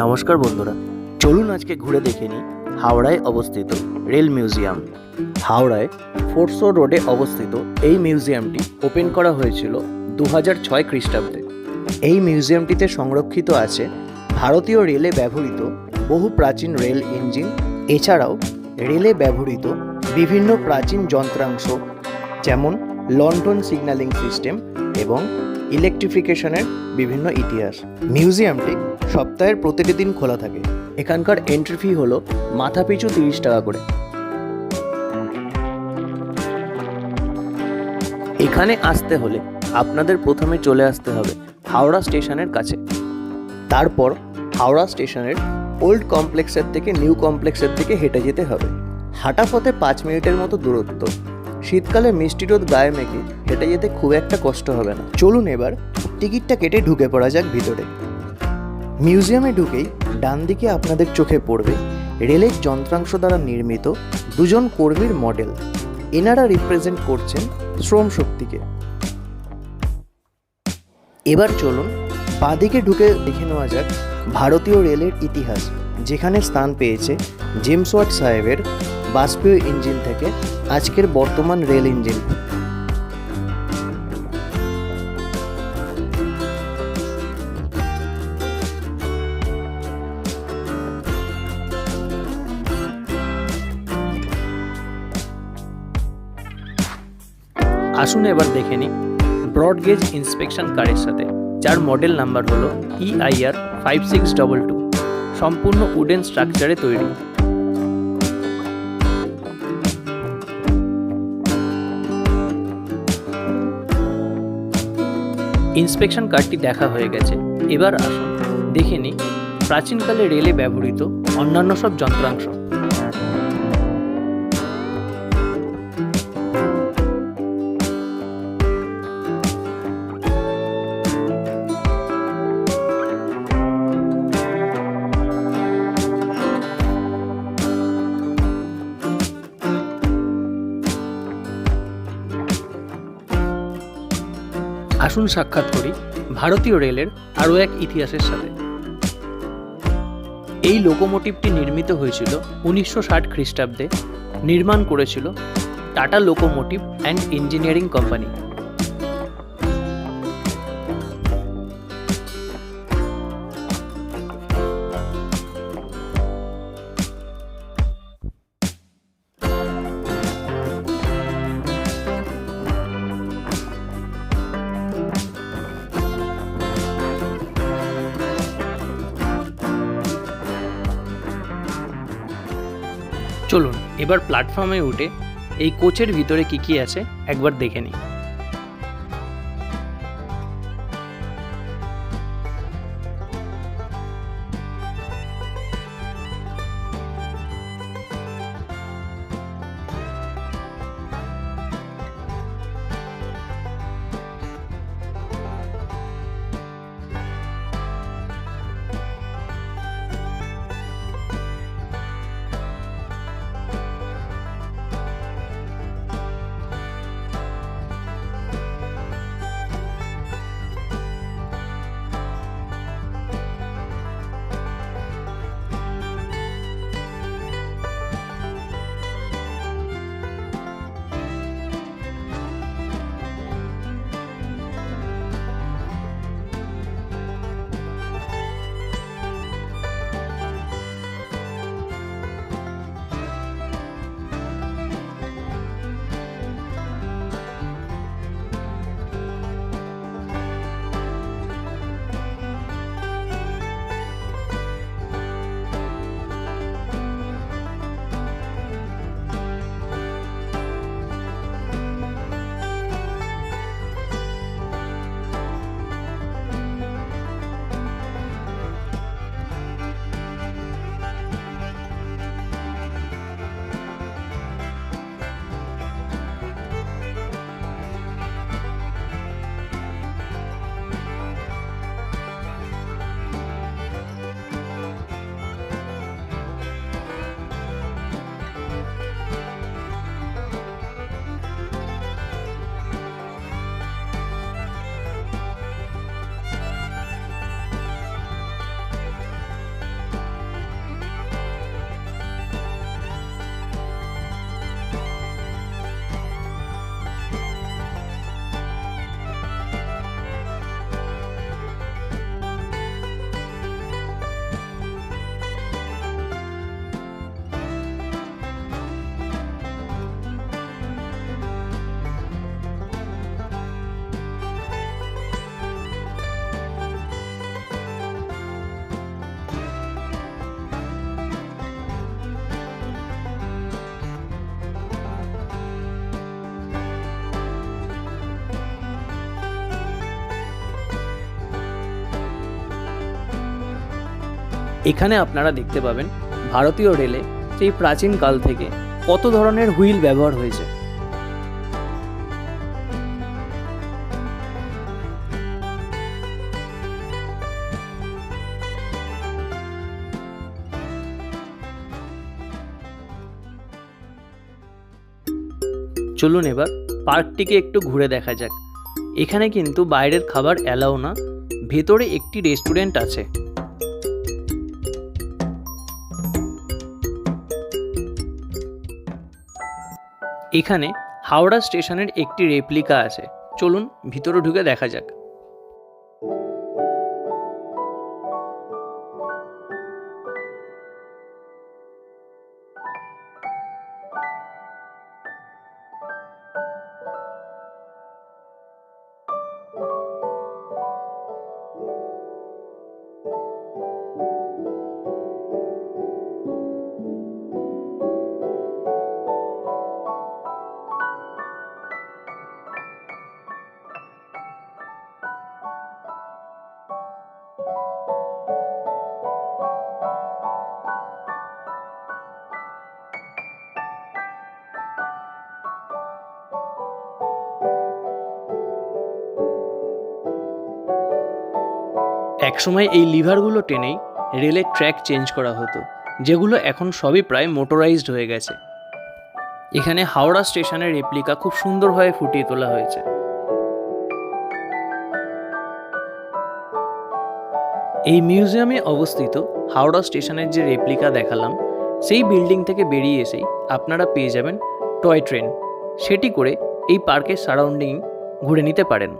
নমস্কার বন্ধুরা, চলুন আজকে ঘুরে দেখে নিই হাওড়ায় অবস্থিত রেল মিউজিয়াম। হাওড়ায় ফোর্সো রোডে অবস্থিত এই মিউজিয়ামটি ওপেন করা হয়েছিল দু হাজার ছয় খ্রিস্টাব্দে। এই মিউজিয়ামটিতে সংরক্ষিত আছে ভারতীয় রেলে ব্যবহৃত বহু প্রাচীন রেল ইঞ্জিন, এছাড়াও রেলে ব্যবহৃত বিভিন্ন প্রাচীন যন্ত্রাংশ, যেমন লন্ডন সিগন্যালিং সিস্টেম এবং ইলেকট্রিফিকেশনের বিভিন্ন ইতিহাস। মিউজিয়ামটি সপ্তাহের প্রতিটি দিন খোলা থাকে। এখানকার এন্ট্রি ফি হলো মাথাপিছু তিরিশ টাকা করে। এখানে আসতে হলে আপনাদের প্রথমে চলে আসতে হবে হাওড়া স্টেশনের কাছে। তারপর হাওড়া স্টেশনের ওল্ড কমপ্লেক্সের থেকে নিউ কমপ্লেক্সের থেকে হেঁটে যেতে হবে। হাঁটা পথে পাঁচ মিনিটের মতো দূরত্ব। শীতকালে মিষ্টি রোদ গায়ে মেখে হেঁটে যেতে খুব একটা কষ্ট হবে না। চলুন এবার টিকিটটা কেটে ঢুকে পড়া যাক ভিতরে। মিউজিয়ামে ঢুকেই ডান দিকে আপনাদের চোখে পড়বে রেলের যন্ত্রাংশ দ্বারা নির্মিত দুজন কর্মীর মডেল। এনারা রিপ্রেজেন্ট করছেন শ্রম শক্তিকে। এবার চলুন বাঁদিকে ঢুকে দেখে নেওয়া যাক ভারতীয় রেলের ইতিহাস, যেখানে স্থান পেয়েছে জেমস ওয়াট সাহেবের বাষ্পীয় ইঞ্জিন থেকে আজকের বর্তমান রেল ইঞ্জিন। আসুন এবার দেখে নিই ব্রডগেজ ইন্সপেকশন কারের সাথে, যার মডেল নাম্বার হলো EIR five six double two সম্পূর্ণ উডেন স্ট্রাকচারে তৈরি। ইন্সপেকশন কার্ডটি দেখা হয়ে গেছে। এবার আসুন, দেখে নিই। প্রাচীনকালে রেলে ব্যবহৃত অন্যান্য সব যন্ত্রাংশ। আসুন সাক্ষাৎ করি ভারতীয় রেলের আরও এক ইতিহাসের সাথে। এই লোকোমোটিভটি নির্মিত হয়েছিল উনিশশো ষাট খ্রিস্টাব্দে। নির্মাণ করেছিল Tata locomotive and engineering company. এবার প্ল্যাটফর্মে উঠে এই কোচের ভিতরে কি কি আছে একবার দেখে নিই। এখানে আপনারা দেখতে পাবেন ভারতীয় রেলে সেই প্রাচীন কাল থেকে কত ধরনের হুইল ব্যবহার হয়েছে। চলুন এবার পার্কটিকে একটু ঘুরে দেখা যাক। এখানে কিন্তু বাইরের খাবার অ্যালাও না, ভেতরে একটি রেস্টুরেন্ট আছে। এখানে হাওড়া স্টেশনের একটি রেপ্লিকা আছে। চলুন ভিতরে ঢুকে দেখা যাক। একসময় এই লিভারগুলো টেনেই রেলের ট্র্যাক চেঞ্জ করা হতো, যেগুলো এখন সবই প্রায় মোটরাইজড হয়ে গেছে। এখানে হাওড়া স্টেশনের রেপ্লিকা খুব সুন্দরভাবে ফুটিয়ে তোলা হয়েছে। এই মিউজিয়ামে অবস্থিত হাওড়া স্টেশনের যে রেপ্লিকা দেখালাম, সেই বিল্ডিং থেকে বেরিয়ে এসেই আপনারা পেয়ে যাবেন টয় ট্রেন সেটি করে এই পার্কের সারাউন্ডিং ঘুরে নিতে পারেন।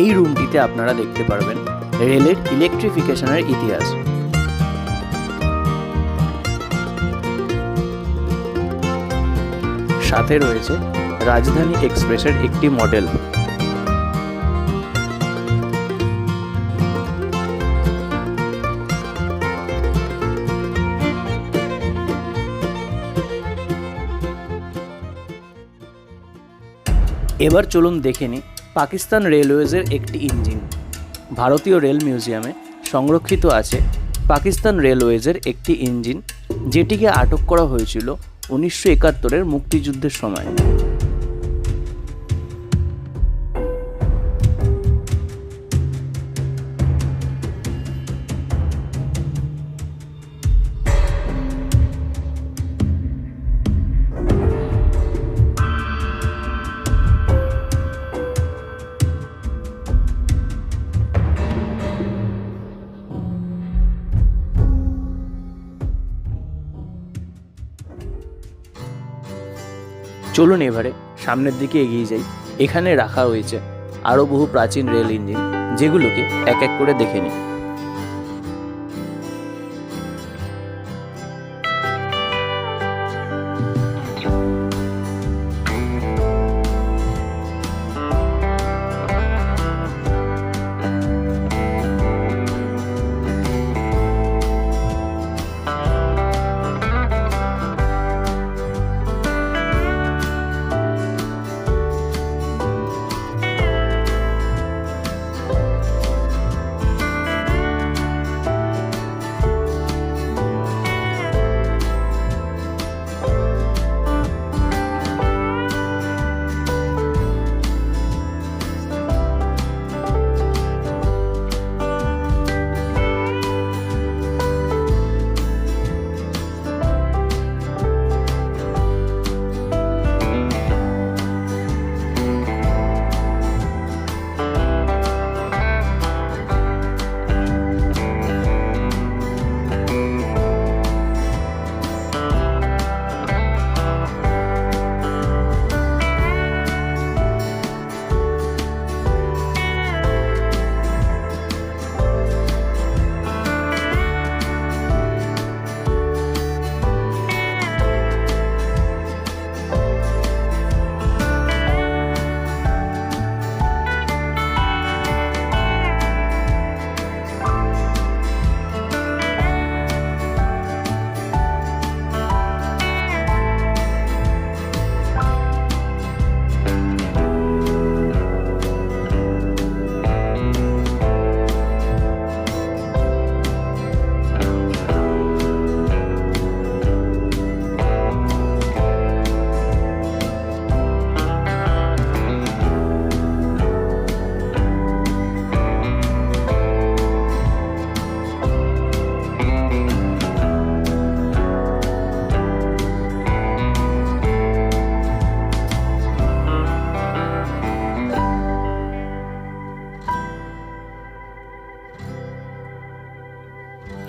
এই রুমটিতে আপনারা দেখতে পারবেন রেলের ইলেকট্রিফিকেশনের ইতিহাস। সাথে রয়েছে রাজধানী এক্সপ্রেসের একটি মডেল। এবার চলুন দেখে নিই পাকিস্তান রেলওয়েজের একটি ইঞ্জিন। ভারতীয় রেল মিউজিয়ামে সংরক্ষিত আছে পাকিস্তান রেলওয়েজের একটি ইঞ্জিন, যেটিকে আটক করা হয়েছিল উনিশশো একাত্তরের মুক্তিযুদ্ধের সময়। চলুন এবারে সামনের দিকে এগিয়ে যাই। এখানে রাখা হয়েছে আরও বহু প্রাচীন রেল ইঞ্জিন, যেগুলোকে এক এক করে দেখে নিই।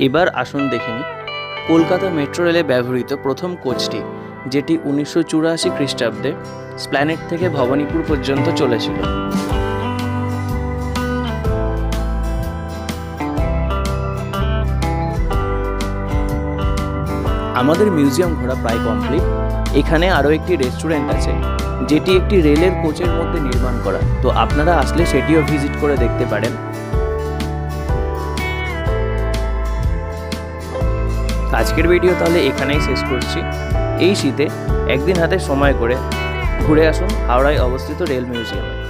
এবার আসুন দেখে নিই। কলকাতা মেট্রো রেলে ব্যবহৃত প্রথম কোচটি, যেটি উনিশশো চুরাশি খ্রিস্টাব্দে স্প্ল্যানেট থেকে ভবানীপুর পর্যন্ত চলেছিল। আমাদের মিউজিয়াম ঘোরা প্রায় কমপ্লিট। এখানে আরও একটি রেস্টুরেন্ট আছে, যেটি একটি রেলের কোচের মধ্যে নির্মাণ করা। তো আপনারা আসলে সেটিও ভিজিট করে দেখতে পারেন। আজকের ভিডিও তাহলে এখানেই শেষ করছি। এই শীতে একদিন হাতে সময় করে ঘুরে আসুন হাওড়ায় অবস্থিত রেল মিউজিয়ামে।